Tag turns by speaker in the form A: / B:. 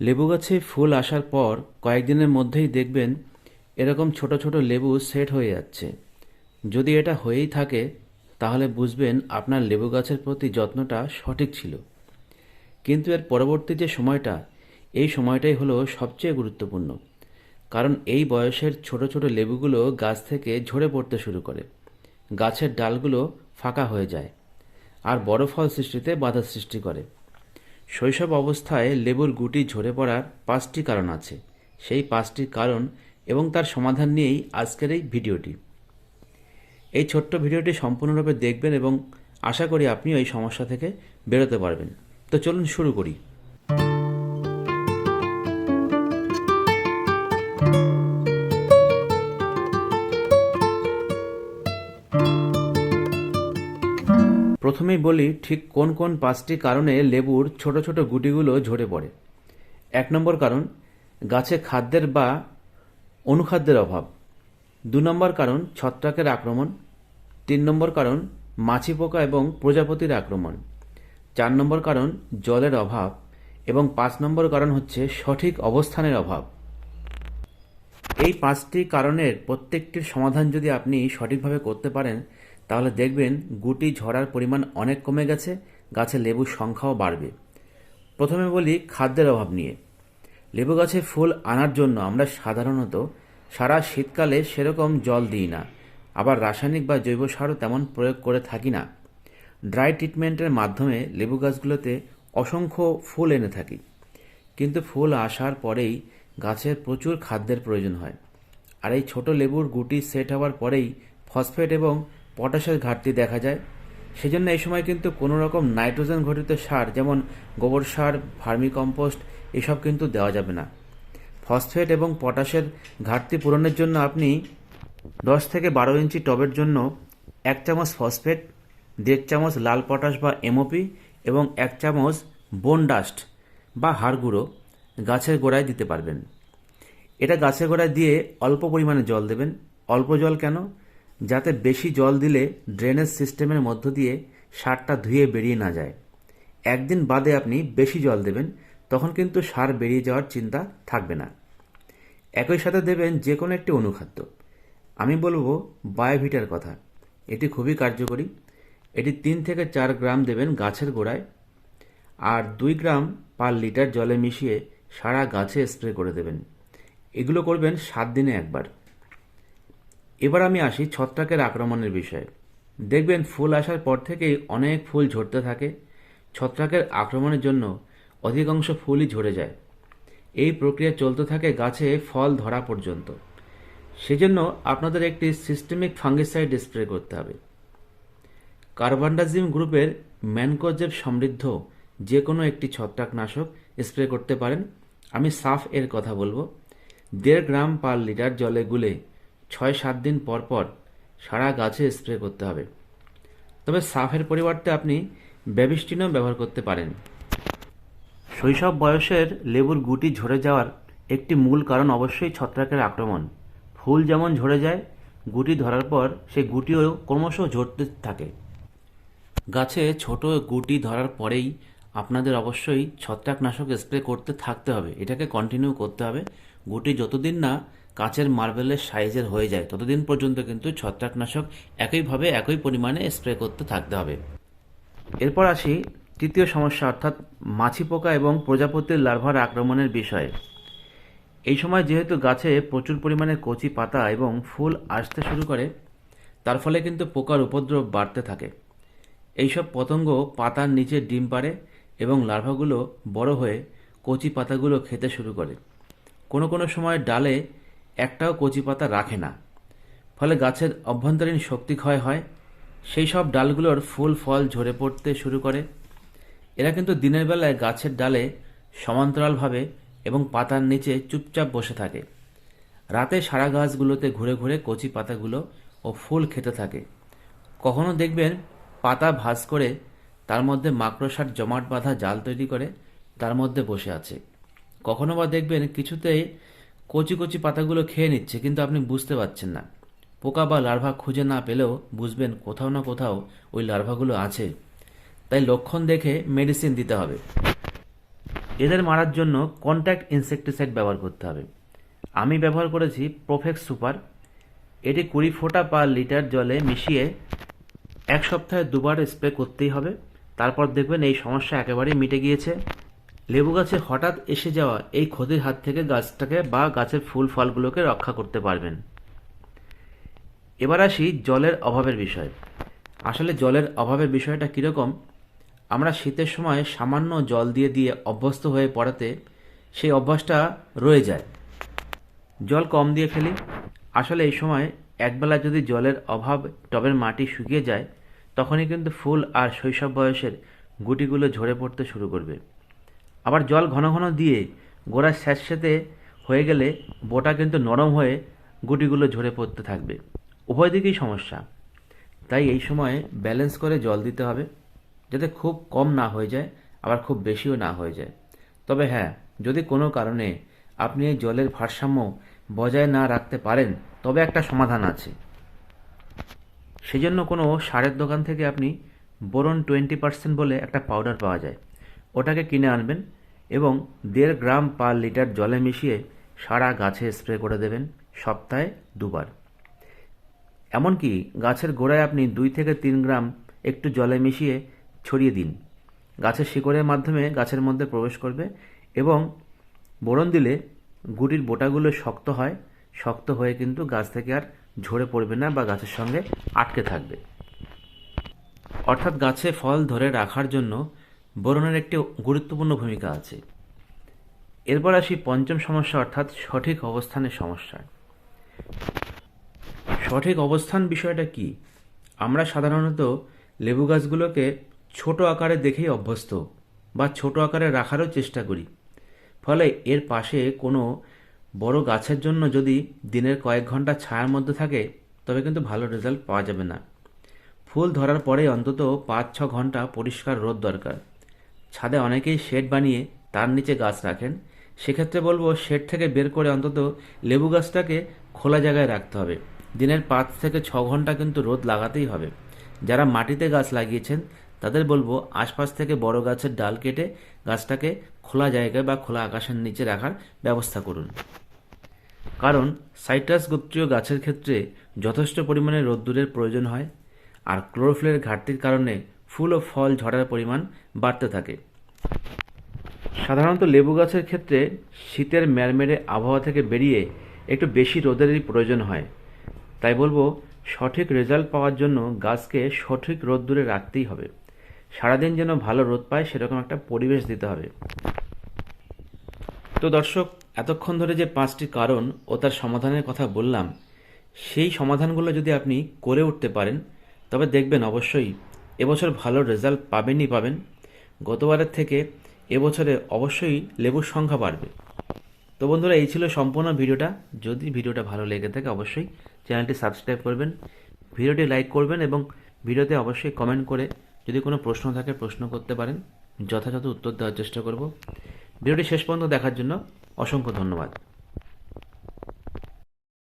A: লেবু গাছে ফুল আসার পর কয়েকদিনের মধ্যেই দেখবেন এরকম ছোট ছোট লেবু সেট হয়ে যাচ্ছে। যদি এটা হয়েই থাকে, তাহলে বুঝবেন আপনার লেবু গাছের প্রতি যত্নটা সঠিক ছিল। কিন্তু এর পরবর্তী যে সময়টা, এই সময়টাই হলো সবচেয়ে গুরুত্বপূর্ণ। কারণ এই বয়সের ছোট ছোট লেবুগুলো গাছ থেকে ঝরে পড়তে শুরু করে। গাছের ডালগুলো ফাঁকা হয়ে যায়। আর বড় ফল সৃষ্টিতে বাধা সৃষ্টি করে। শৈশব অবস্থায় লেবুর গুটি ঝরে পড়ার পাঁচটি কারণ আছে। সেই পাঁচটি কারণ এবং তার সমাধান নিয়েই আজকের এই ভিডিওটি। এই ছোট্ট ভিডিওটি সম্পূর্ণরূপে দেখবেন এবং আশা করি আপনি এই সমস্যা থেকে বেরোতে পারবেন। তো চলুন শুরু করি। প্রথমেই বলি ঠিক কোন কোন পাঁচটি কারণে লেবুর ছোট ছোট গুটিগুলো ঝরে পড়ে। এক নম্বর কারণ, গাছে খাদ্যের বা অনুখাদ্যের অভাব। দু নম্বর কারণ, ছত্রাকের আক্রমণ। তিন নম্বর কারণ, মাছি পোকা এবং প্রজাপতির আক্রমণ। চার নম্বর কারণ, জলের অভাব। এবং পাঁচ নম্বর কারণ হচ্ছে সঠিক অবস্থানের অভাব। এই পাঁচটি কারণের প্রত্যেকটির সমাধান যদি আপনি সঠিকভাবে করতে পারেন তাহলে দেখবেন গুটি ঝরার পরিমাণ অনেক কমে গেছে, গাছে লেবুর সংখ্যাও বাড়বে। প্রথমে বলি খাদ্যের অভাব নিয়ে। লেবু গাছে ফুল আনার জন্য আমরা সাধারণত সারা শীতকালে সেরকম জল দিই না। আবার রাসায়নিক বা জৈব সারও তেমন প্রয়োগ করে থাকি না। ড্রাই ট্রিটমেন্টের মাধ্যমে লেবু গাছগুলোতে অসংখ্য ফুল এনে থাকি। কিন্তু ফুল আসার পরেই গাছের প্রচুর খাদ্যের প্রয়োজন হয়। আর এই ছোট লেবুর গুটি সেট হওয়ার পরেই ফসফেট এবং পটাশের ঘাটতি দেখা যায়। সেজন্য এই সময় কিন্তু কোনো রকম নাইট্রোজেন ঘটিত সার, যেমন গোবর সার ভার্মি কম্পোস্ট এসব কিন্তু দেওয়া যাবে না। ফসফেট এবং পটাশের ঘাটতি পূরণের জন্য আপনি দশ থেকে বারো ইঞ্চি টবের জন্য এক চামচ ফসফেট, দেড় চামচ লাল পটাশ বা এমওপি এবং এক চামচ বোন ডাস্ট বা হাড় গুঁড়ো গাছের গোড়ায় দিতে পারবেন। এটা গাছের গোড়ায় দিয়ে অল্প পরিমাণে জল দেবেন। অল্প জল কেন? যাতে বেশি জল দিলে ড্রেনেজ সিস্টেমের মধ্য দিয়ে সারটা ধুয়ে বেরিয়ে না যায়। একদিন বাদে আপনি বেশি জল দেবেন, তখন কিন্তু সার বেরিয়ে যাওয়ার চিন্তা থাকবে না। একই সাথে দেবেন যে কোনো একটি অনুখাদ্য। আমি বলব বায়োভিটার কথা। এটি খুবই কার্যকরী। এটি তিন থেকে চার গ্রাম দেবেন গাছের গোড়ায় আর দুই গ্রাম পার লিটার জলে মিশিয়ে সারা গাছে স্প্রে করে দেবেন। এগুলো করবেন সাত দিনে একবার। এবার আমি আসি ছত্রাকের আক্রমণের বিষয়ে। দেখবেন ফুল আসার পর থেকেই অনেক ফুল ঝরতে থাকে। ছত্রাকের আক্রমণের জন্য অধিকাংশ ফুলই ঝরে যায়। এই প্রক্রিয়া চলতে থাকে গাছে ফল ধরা পর্যন্ত। সেজন্য আপনাদের একটি সিস্টেমিক ফাঙ্গিসাইড স্প্রে করতে হবে। কার্বান্ডাজিম গ্রুপের ম্যানকোজেব সমৃদ্ধ যে কোনো একটি ছত্রাকনাশক স্প্রে করতে পারেন। আমি সাফ এর কথা বলব। দেড় গ্রাম পার লিটার জলে গুলে ছয় সাত দিন পর পর সারা গাছে স্প্রে করতে হবে। তবে সাফের পরিবর্তে আপনি ব্যাবিস্টিনও ব্যবহার করতে পারেন। শৈশব বয়সের লেবুর গুটি ঝরে যাওয়ার একটি মূল কারণ অবশ্যই ছত্রাকের আক্রমণ। ফুল যেমন ঝরে যায়, গুটি ধরার পর সেই গুটিও ক্রমশ ঝরতে থাকে। গাছে ছোট গুটি ধরার পরেই আপনাদের অবশ্যই ছত্রাকনাশক স্প্রে করতে থাকতে হবে। এটাকে কন্টিনিউ করতে হবে। গুটি যতদিন না কাচের মার্বেলের সাইজের হয়ে যায়, ততদিন পর্যন্ত কিন্তু ছত্রাকনাশক একইভাবে, একই পরিমাণে স্প্রে করতে থাকতে হবে। এরপর আসি তৃতীয় সমস্যা, অর্থাৎ মাছি পোকা এবং প্রজাপতির লার্ভার আক্রমণের বিষয়ে। এই সময় যেহেতু গাছে প্রচুর পরিমাণে কচি পাতা এবং ফুল আসতে শুরু করে, তার ফলে কিন্তু পোকার উপদ্রব বাড়তে থাকে। এইসব পতঙ্গ পাতার নিচে ডিম পাড়ে এবং লার্ভাগুলো বড় হয়ে কচি পাতাগুলো খেতে শুরু করে। কোনো কোনো সময় ডালে একটাও কচি পাতা রাখে না। ফলে গাছের অভ্যন্তরীণ শক্তি ক্ষয় হয়। সেই সব ডালগুলোর ফুল, ফল ঝরে পড়তে শুরু করে। এরা কিন্তু দিনের বেলায় গাছের ডালে সমান্তরালভাবে এবং পাতার নিচে চুপচাপ বসে থাকে। রাতে সারা গাছগুলোতে ঘুরে ঘুরে কচি পাতাগুলো ও ফুল খেতে থাকে। কখনো দেখবেন পাতা ভাঁজ করে তার মধ্যে মাকড়সার জমাট বাঁধা জাল তৈরি করে তার মধ্যে বসে আছে। কখনো বা দেখবেন কিছুতেই কচি কচি পাতাগুলো খেয়ে নিচ্ছে, কিন্তু আপনি বুঝতে পারছেন না। পোকা বা লার্ভা খুঁজে না পেলেও বুঝবেন কোথাও না কোথাও ওই লার্ভাগুলো আছে। তাই লক্ষণ দেখে মেডিসিন দিতে হবে। এদের মারার জন্য কন্ট্যাক্ট ইনসেকটিসাইড ব্যবহার করতে হবে। আমি ব্যবহার করেছি প্রোফেক্স সুপার এটি কুড়ি ফোঁটা পার লিটার জলে মিশিয়ে এক সপ্তাহে দুবার স্প্রে করতেই হবে। তারপর দেখবেন এই সমস্যা একেবারেই মিটে গিয়েছে। লেবু গাছে হঠাৎ এসে যাওয়া এই ক্ষতির হাত থেকে গাছটাকে বা গাছের ফুল ফলগুলোকে রক্ষা করতে পারবেন। এবার আসি জলের অভাবের বিষয়। আসলে জলের অভাবের বিষয়টা কীরকম? আমরা শীতের সময় সামান্য জল দিয়ে দিয়ে অভ্যস্ত হয়ে পড়াতে সেই অভ্যাসটা রয়ে যায়। জল কম দিয়ে ফেলি। আসলে এই সময় একবেলা যদি জলের অভাব টবের মাটি শুকিয়ে যায় তখনই কিন্তু ফুল আর শৈশব বয়সের গুটিগুলো ঝরে পড়তে শুরু করবে। আবার জল ঘন ঘন দিয়ে গোড়া স্যাঁতস্যাঁতে হয়ে গেলে বোটা কিন্তু নরম হয়ে গুটিগুলো ঝরে পড়তে থাকবে। উভয় দিকেই সমস্যা। তাই এই সময়ে ব্যালেন্স করে জল দিতে হবে, যাতে খুব কম না হয়ে যায়, আবার খুব বেশিও না হয়ে যায়। তবে হ্যাঁ যদি কোনো কারণে আপনি এই জলের ভারসাম্য বজায় না রাখতে পারেন, তবে একটা সমাধান আছে। সেজন্য কোনো সারের দোকান থেকে আপনি বোরন টোয়েন্টি পার্সেন্ট বলে একটা পাউডার পাওয়া যায়। ওটাকে কিনে আনবেন এবং দেড় গ্রাম পার লিটার জলে মিশিয়ে সারা গাছে স্প্রে করে দেবেন সপ্তাহে দুবার। এমনকি গাছের গোড়ায় আপনি দুই থেকে তিন গ্রাম একটু জলে মিশিয়ে ছড়িয়ে দিন। গাছের শিকড়ের মাধ্যমে গাছের মধ্যে প্রবেশ করবে এবং বোরন দিলে গুটির বোটাগুলো শক্ত হয়, শক্ত হয়ে কিন্তু গাছ থেকে আর ঝরে পড়বে না বা গাছের সঙ্গে আটকে থাকবে। অর্থাৎ গাছে ফল ধরে রাখার জন্য বরণের একটি গুরুত্বপূর্ণ ভূমিকা আছে। এরপর আসি পঞ্চম সমস্যা, অর্থাৎ সঠিক অবস্থানের সমস্যা সঠিক অবস্থান বিষয়টা কি? আমরা সাধারণত লেবু গাছগুলোকে ছোট আকারে দেখেই অভ্যস্ত বা ছোট আকারে রাখারও চেষ্টা করি। ফলে এর পাশে কোনো বড় গাছের জন্য যদি দিনের কয়েক ঘণ্টা ছায়ার মধ্যে থাকে, তবে কিন্তু ভালো রেজাল্ট পাওয়া যাবে না। ফুল ধরার পরে অন্তত পাঁচ, ছ ঘণ্টা পরিষ্কার রোদ দরকার। ছাদে অনেকেই শেড বানিয়ে তার নিচে গাছ রাখেন। সেক্ষেত্রে বলব শেড থেকে বের করে অন্তত লেবু গাছটাকে খোলা জায়গায় রাখতে হবে। দিনের পাঁচ থেকে ছ ঘণ্টা কিন্তু রোদ লাগাতেই হবে। যারা মাটিতে গাছ লাগিয়েছেন, তাদের বলব আশপাশ থেকে বড় গাছের ডাল কেটে গাছটাকে খোলা জায়গায় বা খোলা আকাশের নিচে রাখার ব্যবস্থা করুন। কারণ সাইট্রাস গোত্রীয় গাছের ক্ষেত্রে যথেষ্ট পরিমাণে রোদ্দুরের প্রয়োজন হয়, আর ক্লোরোফিলের ঘাটতির কারণে ফুল ও ফল ঝরার পরিমাণ বাড়তে থাকে। সাধারণত লেবু গাছের ক্ষেত্রে শীতের ম্যারমেরে আবহাওয়া থেকে বেরিয়ে একটু বেশি রোদেরই প্রয়োজন হয়। তাই বলব, সঠিক রেজাল্ট পাওয়ার জন্য গাছকে সঠিক রোদ্দুরে রাখতেই হবে। সারাদিন যেন ভালো রোদ পায় সেরকম একটা পরিবেশ দিতে হবে। তো দর্শক এতক্ষণ ধরে যে পাঁচটি কারণ ও তার সমাধানের কথা বললাম, সেই সমাধানগুলো যদি আপনি করে উঠতে পারেন, তবে দেখবেন অবশ্যই এবছর ভালো রেজাল্ট পাবেনই পাবেন। গতবারের থেকে এবছরে অবশ্যই লেবুর সংখ্যা বাড়বে। তো বন্ধুরা, এই ছিল সম্পূর্ণ ভিডিওটা। যদি ভিডিওটা ভালো লেগে থাকে, অবশ্যই চ্যানেলটি সাবস্ক্রাইব করবেন, ভিডিওটি লাইক করবেন এবং ভিডিওতে অবশ্যই কমেন্ট করে যদি কোনো প্রশ্ন থাকে, প্রশ্ন করতে পারেন। যথাযথ উত্তর দেওয়ার চেষ্টা করব। ভিডিওটি শেষ পর্যন্ত দেখার জন্য অসংখ্য ধন্যবাদ।